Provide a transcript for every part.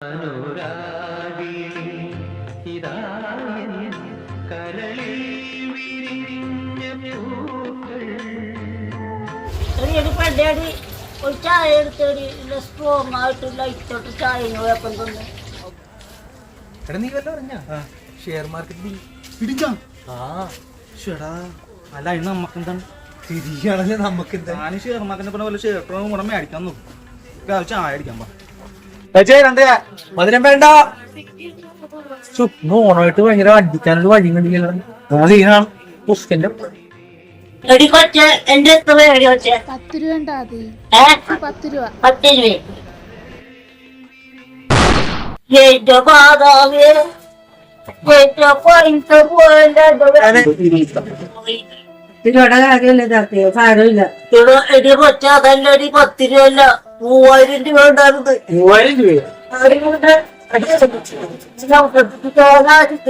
അനുരാഗി ഇതായൻ കരളിൽ വിരിഞ്ഞ പൂക്കൾ. ഒരു ചായ എടുത്തേടി ഇല്ല സ്ട്രോങ് ആയിട്ട് ലൈറ്റോട്ട് ചായ വേപ്പം തന്നെ എടാ നീ വല്ല പറഞ്ഞ ഷെയർ മാർക്കറ്റിൽ ആ. ഷെടാ അല്ല അതിന് നമുക്ക് എന്താണ് ശരിയാണല്ലേ നമുക്ക് എന്താ ഞാൻ ഷെയർ മാർക്കറ്റിനെ പോലെ ഷെയർ ഗുണം മേടിക്കാൻ നോക്കും. ചായ അടിക്കാൻ പാ മധുരം വേണ്ട. ഓണമായിട്ട് ഭയങ്കര അടിക്കാനൊരു വഴി കണ്ടില്ലല്ലോ. എത്ര എടി കൊച്ചെ? പത്ത് രൂപ ഉണ്ടാ മതി ഏ പത്ത് രൂപ പത്ത് രൂപ എന്റെ മാതാവേ എന്റെ പൈസ സാരമില്ല എടോ എടി കൊച്ച അതല്ലടി പത്ത് രൂപ അല്ല മൂവായിരം രൂപ ഉണ്ടായിരുന്നത്. മൂവായിരം രൂപ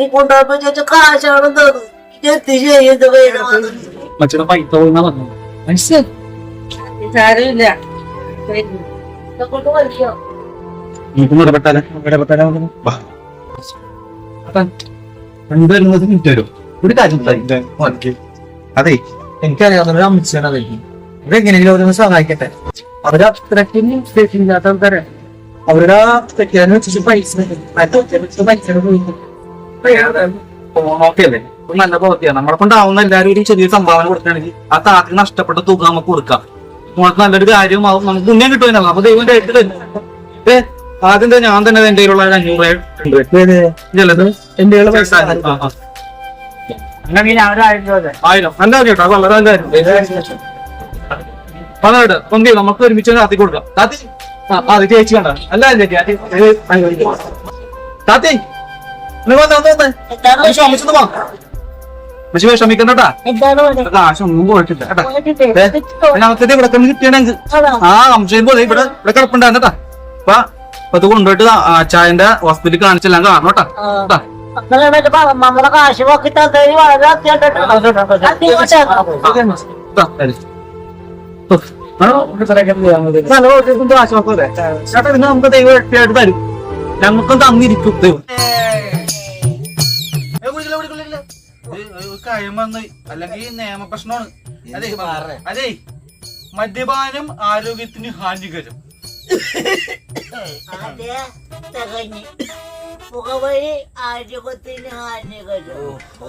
കൊണ്ടുപോയപ്പോ ചോദിച്ച കാശാണെന്ന് തോന്നുന്നു. ചെയ്യുന്നത് മച്ചയുടെ പൈസ പോകുന്ന പറഞ്ഞു. മനസ്സിലായി സാരമില്ല കൊണ്ട് വലിയോ നമുക്ക്? ഇടപെട്ടാലോ ഇടപെട്ടാലോ രണ്ടുപേരും ഒരു കാര്യം. അതെ. എനിക്കറിയാവുന്ന അമ്മച്ചാണ് അതെ ഇതെങ്ങനെയെങ്കിലും അവരൊന്ന് സഹായിക്കട്ടെ. അവർ അത്രയ്ക്കും ഇല്ലാത്ത ആൾക്കാരെ. അവരുടെ വെച്ചിട്ട് പൈസ പൈസ ഓക്കെയല്ലേ നല്ല പ്രവൃത്തിയാണ് നമ്മളെ കൊണ്ടാവുന്ന എല്ലാവരും ഒരു ചെറിയ സംഭാവന കൊടുക്കുകയാണെങ്കിൽ ആ താത്തിന് നഷ്ടപ്പെട്ട തുക നമുക്ക് കൊടുക്കാം. നമുക്ക് നല്ലൊരു കാര്യമാവും നമുക്ക് പുണ്യം കിട്ടുമല്ലോ. അപ്പൊ ദൈവം ആയിട്ട് ആദ്യം തന്നെ ഞാൻ തന്നെ എന്റെ കയ്യിലുള്ള അഞ്ഞൂറ് ചിലത് എന്റെ ആയിരം. കാര്യം കേട്ടോ. കാര്യം. പതിനെട്ട്. പൊങ്കി നമുക്ക് ഒരുമിച്ച് താത്തി കൊടുക്കാം. താത്തി ആ അത് ചേച്ചി കണ്ട. അല്ല ചേച്ചി. താത്തി പക്ഷെ കാശൊന്നും പോയിട്ടില്ല. കേട്ടാ. ഇവിടെ കിട്ടിയാണെങ്കിൽ? ആ പോലെ ഇവിടെ ഇവിടെ കിടപ്പുണ്ടായിരുന്നു കേട്ടാ. അപ്പൊ കൊണ്ടുപോയിട്ട് അച്ചായന്റെ ഹോസ്പിറ്റലിൽ കാണിച്ചെല്ലാം കാണണം കേട്ടാ. ഞങ്ങൾക്കും തന്നിരിക്കും ദൈവം അല്ലെങ്കിൽ നിയമ പ്രശ്നമാണ് അതെ അതെ. മദ്യപാനം ആരോഗ്യത്തിന് ഹാനികരം മുഖവഴി ആരോഗ്യത്തിന് ഹാനികരം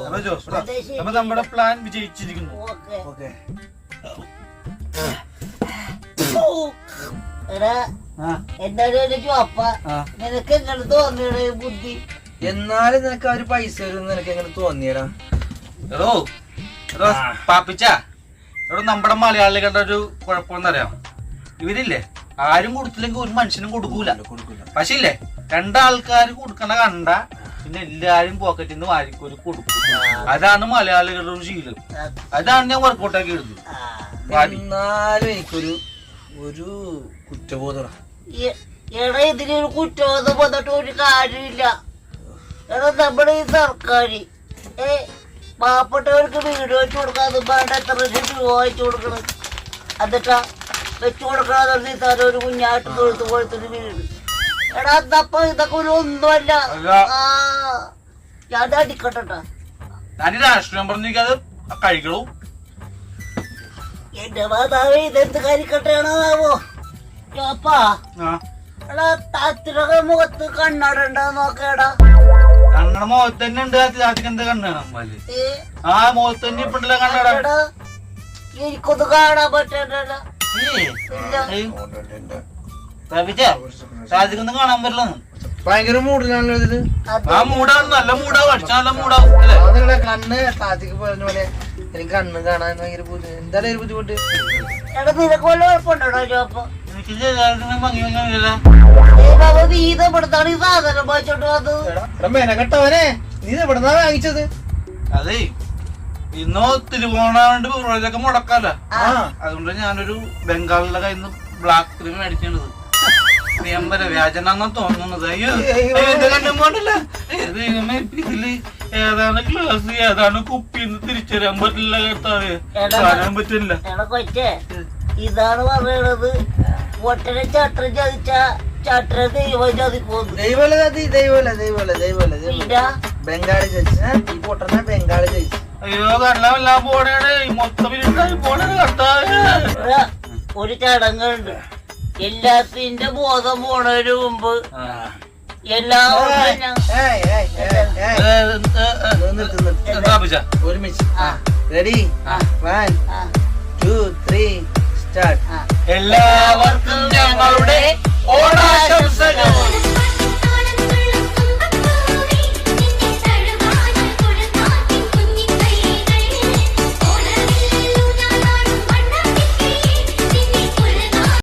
അപ്പൊ ജോസ് നമ്മുടെ പ്ലാൻ വിജയിച്ചിരിക്കുന്നു. ഓക്കെ. എന്തായാലും. നിനക്ക് എങ്ങനെ തോന്നിയുടെ ബുദ്ധി? എന്നാലും നിനക്ക് അവർ പൈസ തരും നിനക്ക് എങ്ങനെ തോന്നിയടാ? എടോ പാപ്പിച്ച എടോ നമ്മുടെ മലയാളികളുടെ ഒരു കുഴപ്പമെന്നറിയാം ഇവരില്ലേ? ആരും കൊടുത്തില്ലെങ്കിൽ ഒരു മനുഷ്യനും കൊടുക്കൂല. പക്ഷെ ഇല്ലേ രണ്ടാൾക്കാർ കൊടുക്കണ കണ്ട പിന്നെ എല്ലാരും പോക്കറ്റിൽ നിന്ന് വാരിക്കൊരു കൊടുക്കും. അതാണ് മലയാളികളുടെ ഒരു ശീലം. അതാണ് ഞാൻ വർക്കൗട്ടാക്കി എടുത്തത് വാരി. എന്നാലും എനിക്കൊരു ഒരു കുറ്റബോധം എടാ ഇതിനൊരു കുറ്റബോധം വന്നിട്ട് ഒരു കാര്യമില്ല. എടാ നമ്മുടെ ഈ സർക്കാർ ഏ പാവപ്പെട്ടവർക്ക് വീട് വെച്ച് കൊടുക്കാതെ വേണ്ട എത്ര ലക്ഷം രൂപ വെച്ച് കൊടുക്കണം. എന്നിട്ടാ വെച്ച് കൊടുക്കാതെ നിസാരം ഒരു കുഞ്ഞാട്ട് തൊഴുത്ത് കൊഴുത്തൊരു വീട്. എടാ അതപ്പോ ഇതൊക്കെ ഒരു ഒന്നുമല്ല. ഞാൻ അടിക്കട്ടെ രാഷ്ട്രീയം പറഞ്ഞത് കഴിക്കണു. എന്റെ മാതാവ് ഇതെന്ത് കരിക്കട്ടെയാണോ ചോപ്പാ എടാ താത്തിനൊക്കെ മുഖത്ത് നോക്കേടാ. കണ്ണട മുഖത്ത് തന്നെ ഉണ്ട് ആദ്യം എന്താ കണ്ണാണ് അമ്മാൽ ഏ? ആ മുഖത്ത് തന്നെ ഇപ്പൊ ഉണ്ടല്ലോ കണ്ണട. എടാ എനിക്കൊന്ന് കാണാൻ പറ്റണ്ടല്ല. ഷാജിക്കൊന്നും കാണാൻ പറ്റില്ല ഭയങ്കര മൂടിലാണല്ലോ ഇതിൽ. ആ മൂടാണ് നല്ല മൂടാവും അടിച്ചാൽ നല്ല മൂടാവും അല്ലേ? കണ്ണ് സാധിക്ക് പറഞ്ഞ പോലെ എനിക്ക് കണ്ണ് കാണാൻ ഭയങ്കര ബുദ്ധിമുട്ട് എന്തായാലും ഒരു ബുദ്ധിമുട്ട്. മെനക്കെട്ടവനെ. നീ ഇത് എവിടുന്നാ വാങ്ങിച്ചത്? അതെ. ഇന്നോ തിരുവോണാണ്ട് മുടക്കാല്ല ആ. അതുകൊണ്ട് ഞാനൊരു ബംഗാളിലെ കയ്യിൽ നിന്ന് ബ്ലാക്ക് ക്രീം മേടിക്കേണ്ടത് നിയമ്പര വ്യാജനാന്നാ തോന്നുന്നത്. അയ്യോ ഇതിൽ ഏതാണ് ഗ്ലാസ് ഏതാണ് കുപ്പി എന്ന് തിരിച്ചറിയാൻ പറ്റില്ല കേട്ടാവേ. കാണാൻ പറ്റില്ല. ഇതാണ് പറയണത്. ഒട്ടനെ ചട്ടം ചതിച്ച ചട്ട ദൈവം ചതിപ്പോന്നു ദൈവല ദൈവല ദൈവമല്ല ദൈവമല്ല ബംഗാളി ഏ? ഈ പൊട്ടനെ ബംഗാളി ചേച്ചി അയ്യോ കണ്ണെല്ലാം പോണേടെ. മൊത്തം ഇരുട്ടായി പോണേണ് കർത്താവേ. ഒരു ചടങ്ങുണ്ട്. എല്ലാത്തിന്റെ ബോധം പോണതിന് മുമ്പ് ഒരുമിച്ച്. റെഡി ആ. വൺ ആ, ടു ത്രീ സ്റ്റാർട്ട് എല്ലാവർക്കും ഞങ്ങളുടെ ഓണാശംസകൾ.